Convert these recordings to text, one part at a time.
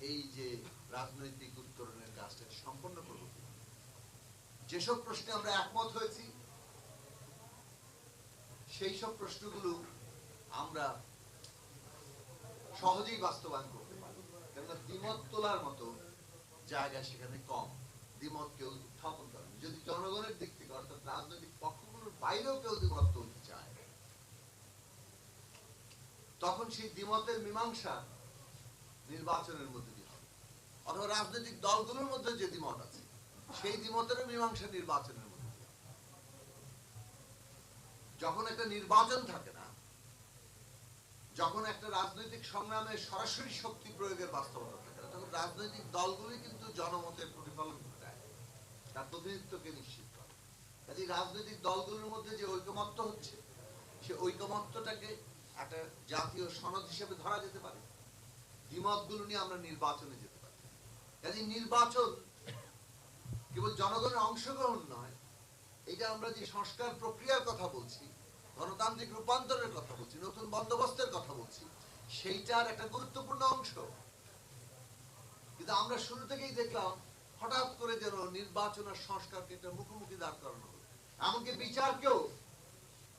এই যে রাজনৈতিক উত্তরণের কাজটা সম্পন্ন করব যেসব প্রশ্নে আমরা একমত হয়েছি সেই সব প্রশ্নগুলো আমরা সহজেই বাস্তবায়ন করতে পারি কেননা দ্বিমত তোলার মতো জায়গা সেখানে কম। দ্বিমত কেউ উত্থাপন করে। যদি জনগণের দিক থেকে, অর্থাৎ রাজনৈতিক পক্ষগুলোর বাইরেও কেউ দ্বিমত তুলতে চায়, তখন সেই দ্বিমতের মীমাংসা নির্বাচনের মধ্যে দিয়ে হবে। অথবা রাজনৈতিক দলগুলোর মধ্যে যে দ্বিমত আছে, সেই দ্বিমতের মীমাংসা নির্বাচনের মধ্যে দিয়ে। যখন একটা নির্বাচন থাকে না, যখন একটা রাজনৈতিক সংগ্রামে সরাসরি শক্তি প্রয়োগের বাস্তবতা থাকে না, তখন রাজনৈতিক দলগুলি কিন্তু জনমতের প্রতিফলন ঘটায়। তার প্রতিনিধিত্বকে নিশ্চিত করে। কাজে রাজনৈতিক দলগুলোর মধ্যে যে ঐকমত্য হচ্ছে, সে ঐকমত্যটাকে একটা জাতীয় সনদ হিসেবে ধরা যেতে পারে। দ্বিমতগুলো নিয়ে আমরা নির্বাচনে যেতে পারি কাজে নির্বাচন কেবল জনগণের অংশগ্রহণ নয়, এটা আমরা যে সংস্কার প্রক্রিয়ার কথা বলছি, গণতান্ত্রিক রূপান্তরের কথা বলছি, নতুন বন্দোবস্তের কথা বলছি, সেইটার একটা গুরুত্বপূর্ণ অংশ কিন্তু আমরা শুরু থেকেই দেখলাম, হঠাৎ করে যেন নির্বাচন আর সংস্কারকে একটা মুখোমুখি দাঁড় করানো হলো এমনকি বিচারকেও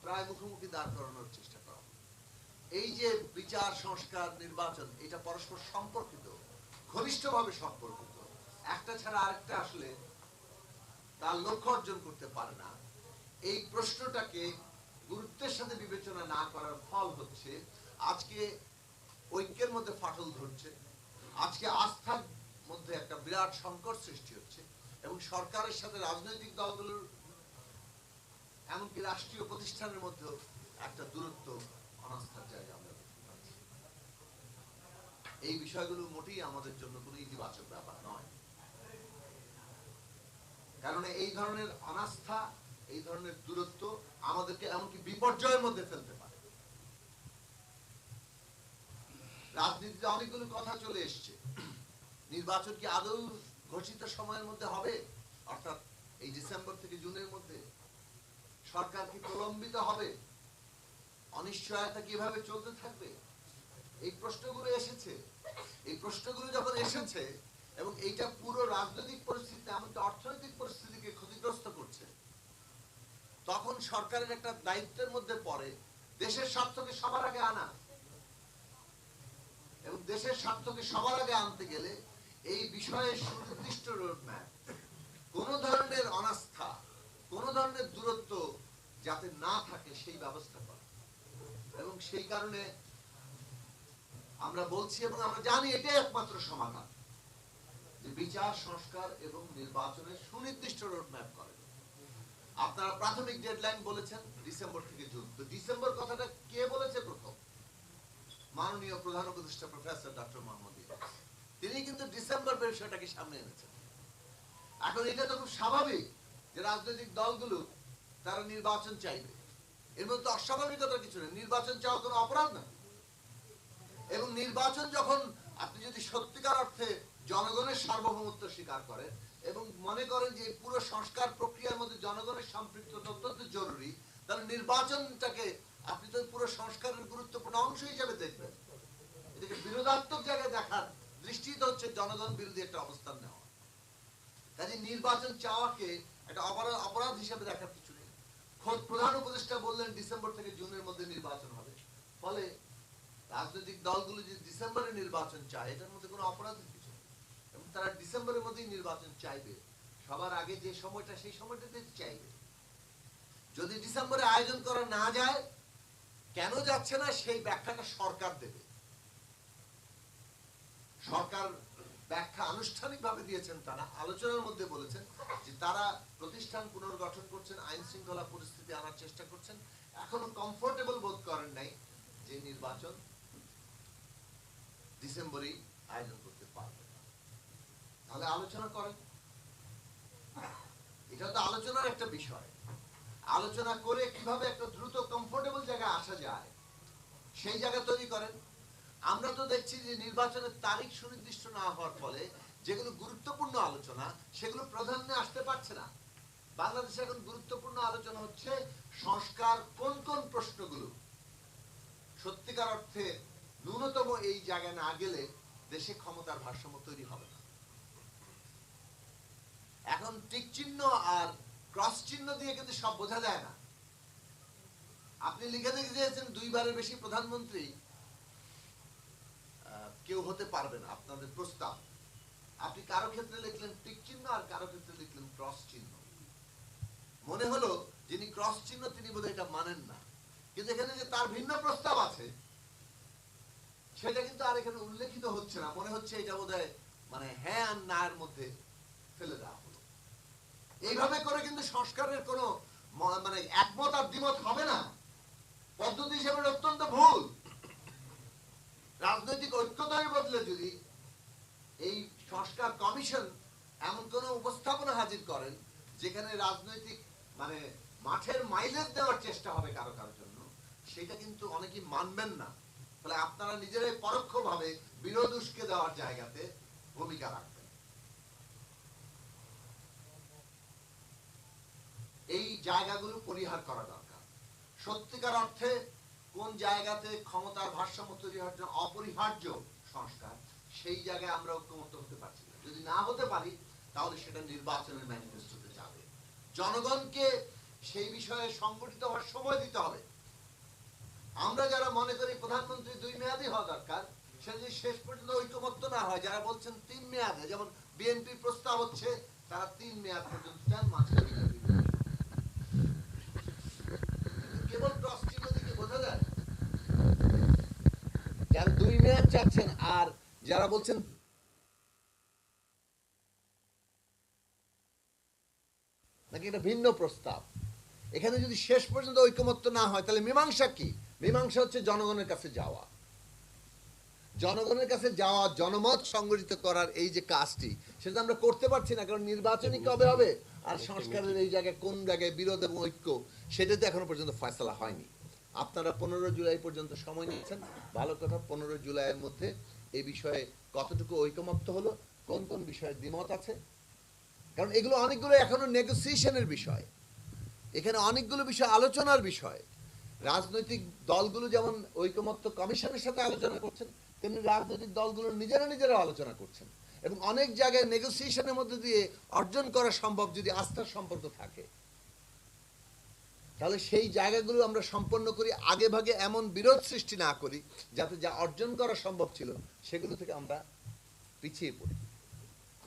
প্রায় মুখোমুখি দাঁড় করানোর চেষ্টা। এই যে বিচার, সংস্কার, নির্বাচন, এটা পরস্পর সম্পর্কিত, ঘনিষ্ঠভাবে সম্পর্কিত। একটা ছাড়া আরেকটা আসলে তার লক্ষ্য অর্জন করতে পারে না। এই প্রশ্নটাকে গুরুত্বের সাথে বিবেচনা না করার ফল হচ্ছে, আজকে ঐক্যের মধ্যে ফাটল ধরছে, আজকে আস্থার মধ্যে একটা বিরাট সংকট সৃষ্টি হচ্ছে এবং সরকারের সাথে রাজনৈতিক দলগুলোর, এমনকি রাষ্ট্রীয় প্রতিষ্ঠানের মধ্যেও একটা দূরত্ব অনাস্থার জায়গা আমরা এই বিষয়গুলো মোটেই আমাদের জন্য কোনো ইতিবাচক ব্যাপার নয়। কারণ এই ধরনের অনাস্থা, এই ধরনের দূরত্ব আমাদেরকে এমনকি বিপর্যয়ের মধ্যে ফেলতে পারে। রাজনীতিতে অনেকগুলো কথা চলে এসছে। নির্বাচন কি আদৌ ঘোষিত সময়ের মধ্যে হবে? অর্থাৎ এই ডিসেম্বর থেকে জুনের মধ্যে সরকার কি প্রলম্বিত হবে? অনিশ্চয়তা কীভাবে চলতে থাকবে? এই প্রশ্নগুলো এসেছে। এই প্রশ্নগুলো যখন এসেছে, এবং এইটা পুরো রাজনৈতিক পরিস্থিতি, এমনকি অর্থনৈতিক পরিস্থিতিকে ক্ষতিগ্রস্ত করছে, তখন সরকারের একটা দায়িত্বের মধ্যে পড়ে, দেশের স্বার্থকে সবার আগে আনা। এবং দেশের স্বার্থকে সবার আগে আনতে গেলে এই বিষয়ে সুনির্দিষ্ট রোডম্যাপ কোন ধরনের অনাস্থা, কোন ধরনের দূরত্ব যাতে না থাকে, সেই ব্যবস্থা করা। এবং সেই কারণে আমরা বলছি এবং আমরা জানি এটাই একমাত্র সমাধান। যে বিচার, সংস্কার এবং নির্বাচনের সুনির্দিষ্ট রোডম্যাপ করেন আপনারা প্রাথমিক ডেডলাইন বলেছেন, ডিসেম্বর থেকে জুন। তো ডিসেম্বর কথাটা কে বলেছে প্রথম? মাননীয় প্রধান উপদেষ্টা প্রফেসর ডক্টর মোহাম্মদ তিনি কিন্তু ডিসেম্বর বিষয়টাকে সামনে এনেছেন। এখন এটা তো খুব স্বাভাবিক যে রাজনৈতিক দলগুলো, তারা নির্বাচন চাইবে। এর মধ্যে অস্বাভাবিকতার কিছু নেই। নির্বাচন চাওয়া কোনো অপরাধ না। এবং নির্বাচন যখন আপনি যদি সত্যিকার অর্থে জনগণের সার্বভৌমত্ব স্বীকার করেন এবং মনে করেন যে পুরো সংস্কার প্রক্রিয়ার মধ্যে জনগণের সম্পৃক্ততা অত্যন্ত জরুরি, তাহলে নির্বাচনটাকে আপনি তো পুরো সংস্কারের গুরুত্বপূর্ণ অংশ হিসেবে দেখবেন। এটাকে বিরোধাত্মক জায়গায় দেখার দৃষ্টি তো হচ্ছে জনগণ বিরোধী একটা অবস্থান নেওয়া। কাজে নির্বাচন চাওয়াকে একটা অপরাধ অপরাধ হিসেবে দেখার কিছু নেই খোদ প্রধান উপদেষ্টা বললেন, ডিসেম্বর থেকে জুনের মধ্যে নির্বাচন হবে। ফলে রাজনৈতিক দলগুলো যে ডিসেম্বরে নির্বাচন চায়, এটার মধ্যে কোনো অপরাধের কিছু এবং তারা ডিসেম্বরের মধ্যেই নির্বাচন চাইবে। সবার আগে যে সময়টা, সেই সময়টাতে চাইবে। যদি ডিসেম্বরে আয়োজন করা না যায়, কেন যাচ্ছে না, সেই ব্যাখ্যাটা সরকার দেবে। সরকার ব্যাখ্যা আনুষ্ঠানিকভাবে দিয়েছেন, তারা আলোচনার মধ্যে বলেছেন যে তারা প্রতিষ্ঠান পুনর্গঠন করছেন, আইন শৃঙ্খলা পরিস্থিতি আনার চেষ্টা করছেন। এখনও কমফোর্টেবল বোধ করেন নাই যে নির্বাচন ডিসেম্বরেই আয়োজন করতে পারবে। তাহলে আলোচনা করেন। এটা তো আলোচনার একটা বিষয়। আলোচনা করে কীভাবে একটা দ্রুত কমফোর্টেবল জায়গায় আসা যায়, সেই জায়গা তৈরি করেন। আমরা তো দেখছি যে নির্বাচনের তারিখ সুনির্দিষ্ট না হওয়ার ফলে যেগুলো গুরুত্বপূর্ণ আলোচনা, সেগুলো প্রাধান্যে আসতে পারছে না। বাংলাদেশে এখন গুরুত্বপূর্ণ আলোচনা হচ্ছে সংস্কার কোন কোন প্রশ্নগুলো। সত্যিকার অর্থে ন্যূনতম এই জায়গায় না গেলে দেশে ক্ষমতার ভারসাম্য তৈরি হবে না। এখন টিক চিহ্ন আর ক্রস চিহ্ন দিয়ে কিন্তু সব বোঝা যায় না। আপনি লিখে দেখে দিয়েছেন দুইবারের বেশি প্রধানমন্ত্রী কেউ হতে পারবে না, আপনাদের প্রস্তাব। আপনি কারও ক্ষেত্রে লিখলেন টিক চিহ্ন আর কারও ক্ষেত্রে লিখলেন ক্রস চিহ্ন। মনে হলো যিনি ক্রস চিহ্ন, তিনি বোধহয় এটা মানেন না। কিন্তু এখানে যে তার ভিন্ন প্রস্তাব আছে, সেটা কিন্তু আর এখানে উল্লেখিত হচ্ছে না। মনে হচ্ছে এটা বোধহয় মানে হ্যাঁ আর না এর মধ্যে ফেলে দেওয়া হলো। এইভাবে করে কিন্তু সংস্কারের কোনো মানে একমত আর দ্বিমত হবে না। পদ্ধতি হিসেবে অত্যন্ত ভুল। রাজনৈতিক ঐক্যতার বদলে যদি এই সংস্কার কমিশন এমন কোন উপস্থাপনা হাজির করেন, যেখানে রাজনৈতিক মানে মাঠের মাইলেজ দেওয়ার চেষ্টা হবে কারও কারোর জন্য, সেটা কিন্তু অনেকেই মানবেন না। ফলে আপনারা নিজেরাই পরোক্ষভাবে বিরোধ উস্কে দেওয়ার জায়গাতে ভূমিকা রাখবেন। এই জায়গাগুলো পরিহার করা দরকার। সত্যিকার অর্থে কোন জায়গাতে ক্ষমতার ভারসাম্য তৈরি হওয়ার জন্য অপরিহার্য সংস্কার, সেই জায়গায় আমরা ঐক্যমত হতে পারছি না। যদি না হতে পারি, তাহলে সেটা নির্বাচনের ম্যানিফেস্টোতে যাবে। জনগণকে সেই বিষয়ে সংগঠিত হওয়ার সময় দিতে হবে। আমরা যারা মনে করি প্রধানমন্ত্রী দুই মেয়াদই হওয়া দরকার, সে যদি শেষ পর্যন্ত ঐক্যমত্য না হয়, যারা বলছেন তিন মেয়াদে, যেমন বিএনপির প্রস্তাব হচ্ছে, তারা তিন মেয়াদ পর্যন্ত চান, মাঝখানে বিরতি দেবেন। কেবল ক্রস চিহ্ন দিকে বোঝা যায় যারা চাচ্ছেন? আর যারা বলছেন নাকি এটা ভিন্ন প্রস্তাব? এখানে যদি শেষ পর্যন্ত ঐকমত্য না হয়, তাহলে মীমাংসা কি? মীমাংসা হচ্ছে জনগণের কাছে যাওয়া। জনগণের কাছে যাওয়া, জনমত সংগঠিত করার এই যে কাজটি, সেটা আমরা করতে পারছি না, কারণ নির্বাচনই কবে হবে? আর সংস্কারের এই জায়গায় কোন জায়গায় বিরোধ এবং ঐক্য সেটাতে এখনও পর্যন্ত ফয়সলা হয়নি। আপনারা পনেরো জুলাই পর্যন্ত সময় নিয়েছেন। ভালো কথা, পনেরো জুলাইয়ের মধ্যে এই বিষয়ে কতটুকু ঐকমত্য হলো, কোন কোন বিষয়ে দ্বিমত আছে? কারণ এগুলো অনেকগুলো এখনও নেগোসিয়েশনের বিষয়। এখানে অনেকগুলো বিষয় আলোচনার বিষয়। রাজনৈতিক দলগুলো যেমন ঐকমত্য কমিশনের সাথে আলোচনা করছেন, তেমনি রাজনৈতিক দলগুলো নিজেরা নিজেরা আলোচনা করছেন। এবং অনেক জায়গায় নেগোসিয়েশনের মধ্যে দিয়ে অর্জন করা সম্ভব যদি আস্থার সম্পর্ক থাকে। তাহলে সেই জায়গাগুলো আমরা সম্পন্ন করি, আগে ভাগে এমন বিরোধ সৃষ্টি না করি যাতে যা অর্জন করা সম্ভব ছিল, সেগুলো থেকে আমরা পিছিয়ে পড়ি।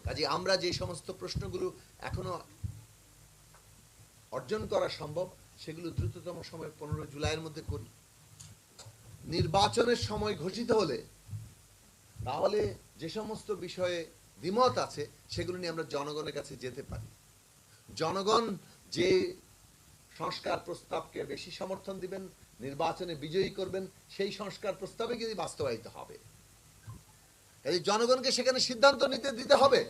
কাজে আমরা যে সমস্ত প্রশ্নগুলো এখনও অর্জন করা সম্ভব, সেগুলো দ্রুততম সময় পনেরো জুলাইয়ের মধ্যে করি। নির্বাচনের সময় ঘোষিত হলে, তাহলে যে সমস্ত বিষয়ে দ্বিমত আছে, সেগুলো নিয়ে আমরা জনগণের কাছে যেতে পারি। জনগণ যে সংস্কার প্রস্তাবকে বেশি সমর্থন দিবেন, নির্বাচনে বিজয়ী করবেন, সেই সংস্কার প্রস্তাবে কিন্তু বাস্তবায়িত হবে। এই জনগণকে সেখানে সিদ্ধান্ত নিতে দিতে হবে।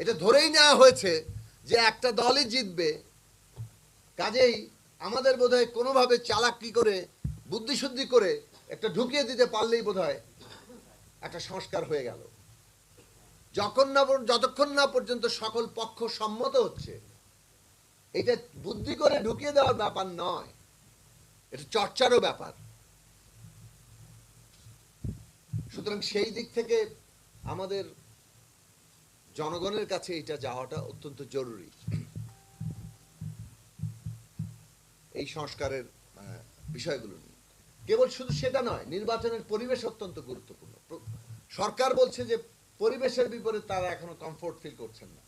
এটা ধরেই নেওয়া হয়েছে যে একটা দলই জিতবে, কাজেই আমাদের বোধ হয় কোনোভাবে চালাকি করে, বুদ্ধিশুদ্ধি করে একটা ঢুকিয়ে দিতে পারলেই বোধহয় একটা সংস্কার হয়ে গেল। যখন না যতক্ষণ না পর্যন্ত সকল পক্ষ সম্মত হচ্ছে, এটা বুদ্ধি করে ঢুকিয়ে দেওয়ার ব্যাপার নয়। এটা চর্চারও ব্যাপার। সুতরাং সেই দিক থেকে আমাদের জনগণের কাছে এটা যাওয়াটা অত্যন্ত জরুরি। এই সংস্কারের বিষয়গুলো নিয়ে। কেবল শুধু সেটা নয়, নির্বাচনের পরিবেশ অত্যন্ত গুরুত্বপূর্ণ। সরকার বলছে যে পরিবেশের বিপরীতে তারা এখনও কমফোর্ট ফিল করছেন না।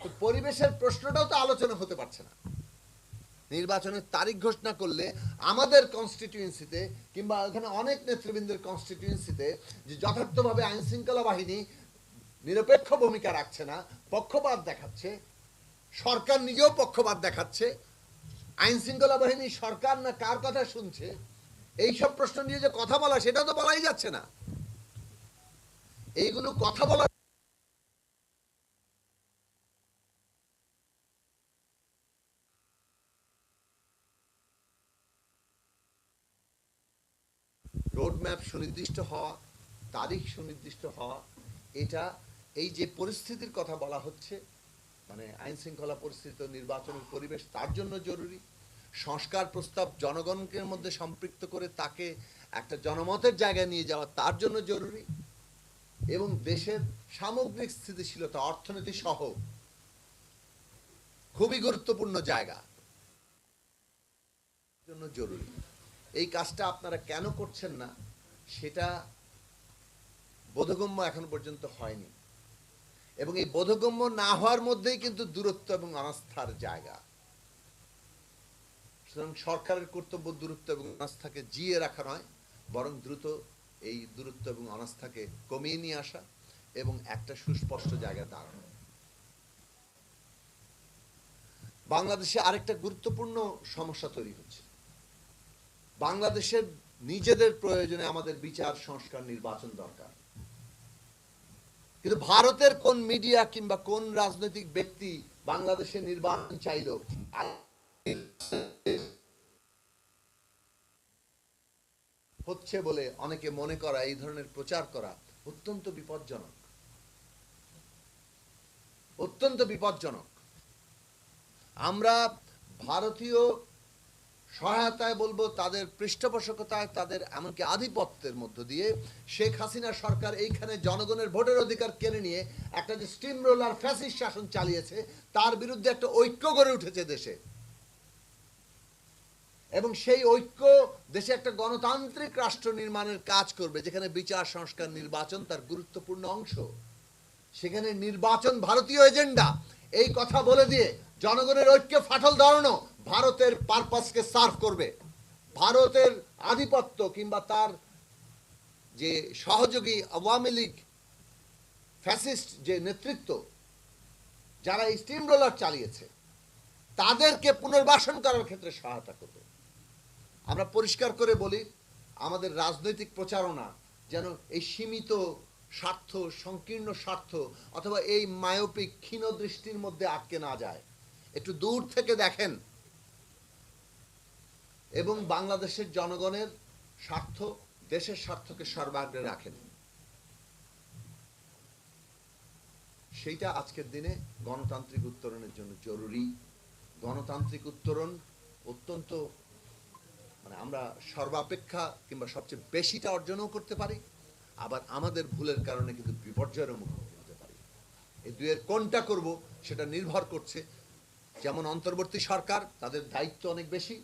তো পরিবেশের প্রশ্নটাও তো আলোচনা হতে পারছে না। নির্বাচনের তারিখ ঘোষণা করলে আমাদের কনস্টিটিউয়েন্সিতে কিংবা এখানে অনেক নেতৃবৃন্দের কনস্টিটিউয়েন্সিতে যে যথার্থভাবে আইন শৃঙ্খলা বাহিনী নিরপেক্ষ ভূমিকা রাখছে না, পক্ষপাত দেখাচ্ছে, সরকার নিজেও পক্ষপাত দেখাচ্ছে আইন শৃঙ্খলা বাহিনী সরকার না কার কথা শুনছে, এইসব প্রশ্ন নিয়ে যে কথা বলা সেটা তো বলাই যাচ্ছে না। এইগুলো কথা বলা রোড ম্যাপ সুনির্দিষ্ট হওয়া, তারিখ সুনির্দিষ্ট হওয়া, এটা এই যে পরিস্থিতির কথা বলা হচ্ছে মানে আইন শৃঙ্খলা পরিস্থিতি নির্বাচনের পরিবেশ তার জন্য জরুরি। সংস্কার প্রস্তাব জনগণকে মধ্যে সম্পৃক্ত করে তাকে একটা জনমতের জায়গায় নিয়ে যাওয়া তার জন্য জরুরি। এবং দেশের সামগ্রিক স্থিতিশীলতা অর্থনীতি সহ খুবই গুরুত্বপূর্ণ জায়গা। জন্য জরুরি। এই কাজটা আপনারা কেন করছেন না, সেটা বোধগম্য এখন পর্যন্ত হয়নি। এবং এই বোধগম্য না হওয়ার মধ্যেই কিন্তু দূরত্ব এবং অনাস্থার জায়গা। সুতরাং সরকারের কর্তব্য দূরত্ব এবং অনাস্থাকে জিয়ে রাখা নয়, বরং দ্রুত এই দূরত্ব এবং অনাস্থাকে কমিয়ে নিয়ে আসা এবং একটা সুস্পষ্ট জায়গায় দাঁড়ানো। বাংলাদেশে আরেকটা গুরুত্বপূর্ণ সমস্যা তৈরি হচ্ছে। বাংলাদেশের নিজেদের প্রয়োজনে আমাদের বিচার, সংস্কার, নির্বাচন দরকার। কিন্তু ভারতের কোন মিডিয়া কিংবা কোন রাজনৈতিক ব্যক্তি বাংলাদেশে নির্বাচন চাইল? হচ্ছে বলে অনেকে মনে করা, এই ধরনের প্রচার করা অত্যন্ত বিপজ্জনক। অত্যন্ত বিপজ্জনক। আমরা ভারতীয় সহায়তায় বলব, তাদের পৃষ্ঠপোষকতায়, তাদের এমনকি আধিপত্যের মধ্য দিয়ে শেখ হাসিনা সরকার এইখানে জনগণের ভোটের অধিকার কেড়ে নিয়ে একটা যে স্টিম রোলার ফ্যাসিস্ট শাসন চালিয়েছে, তার বিরুদ্ধে একটা ঐক্য গড়ে উঠেছে দেশে। এবং সেই ঐক্য দেশে একটা গণতান্ত্রিক রাষ্ট্র নির্মাণের কাজ করবে, যেখানে বিচার, সংস্কার, নির্বাচন তার গুরুত্বপূর্ণ অংশ। সেখানে নির্বাচন ভারতীয় এজেন্ডা। এই কথা বলে দিয়ে জনগণের ঐক্যে ফাটল ধরানো ভারতের পারপাসকে সার্ভ করবে। ভারতের আধিপত্য কিংবা তার যে সহযোগী আওয়ামী লীগ ফ্যাসিস্ট যে নেতৃত্ব, যারা এই স্টিম রোলার চালিয়েছে, তাদেরকে পুনর্বাসন করার ক্ষেত্রে সহায়তা করবে। আমরা পরিষ্কার করে বলি, আমাদের রাজনৈতিক প্রচারণা যেন এই সীমিত স্বার্থ, সংকীর্ণ স্বার্থ অথবা এই মায়োপিক ক্ষীণ দৃষ্টির মধ্যে আটকে না যায়। একটু দূর থেকে দেখেন। এবং বাংলাদেশের জনগণের স্বার্থ, দেশের স্বার্থকে সর্বাগ্রে রাখেন। সেইটা আজকের দিনে গণতান্ত্রিক উত্তরণের জন্য জরুরি। গণতান্ত্রিক উত্তরণ অত্যন্ত মানে আমরা সর্বাপেক্ষা কিংবা সবচেয়ে বেশিটা অর্জনও করতে পারি, আবার আমাদের ভুলের কারণে কিন্তু বিপর্যয়ের মুখোমুখি হতে পারি। এই দুয়ের কোনটা করব সেটা নির্ভর করছে। যেমন অন্তর্বর্তী সরকার, তাদের দায়িত্ব অনেক বেশি,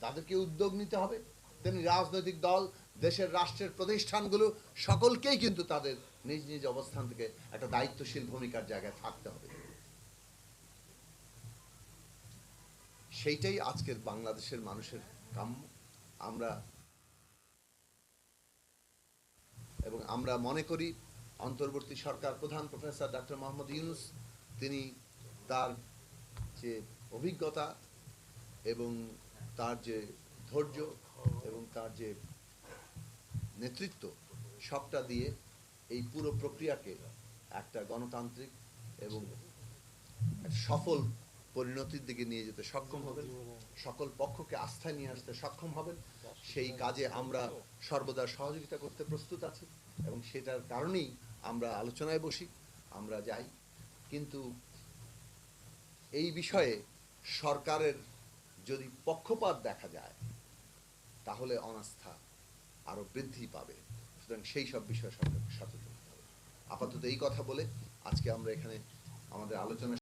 তাদেরকে উদ্যোগ নিতে হবে। তেমনি রাজনৈতিক দল, দেশের রাষ্ট্রের প্রতিষ্ঠানগুলো, সকলকেই কিন্তু তাদের নিজ নিজ অবস্থান থেকে একটা দায়িত্বশীল ভূমিকার জায়গায় থাকতে হবে। সেইটাই আজকের বাংলাদেশের মানুষের কাম্য, আমরা এবং আমরা মনে করি অন্তর্বর্তী সরকার প্রধান প্রফেসর ডক্টর মোহাম্মদ ইউনুস, তিনি তার যে অভিজ্ঞতা এবং তার যে ধৈর্য এবং তার যে নেতৃত্ব, সবটা দিয়ে এই পুরো প্রক্রিয়াকে একটা গণতান্ত্রিক এবং সফল পরিণতির দিকে নিয়ে যেতে সক্ষম হবেন, সকল পক্ষকে আস্থায় নিয়ে আসতে সক্ষম হবেন। সেই কাজে আমরা সর্বদা সহযোগিতা করতে প্রস্তুত আছি এবং সেটার কারণেই আমরা আলোচনায় বসি, আমরা যাই। কিন্তু এই বিষয়ে সরকারের যদি পক্ষপাত দেখা যায়, তাহলে অনাস্থা আরও বৃদ্ধি পাবে। সুতরাং সেই সব বিষয়ে সচেতন হবে। আপাতত এই কথা বলে আজকে আমরা এখানে আমাদের আলোচনা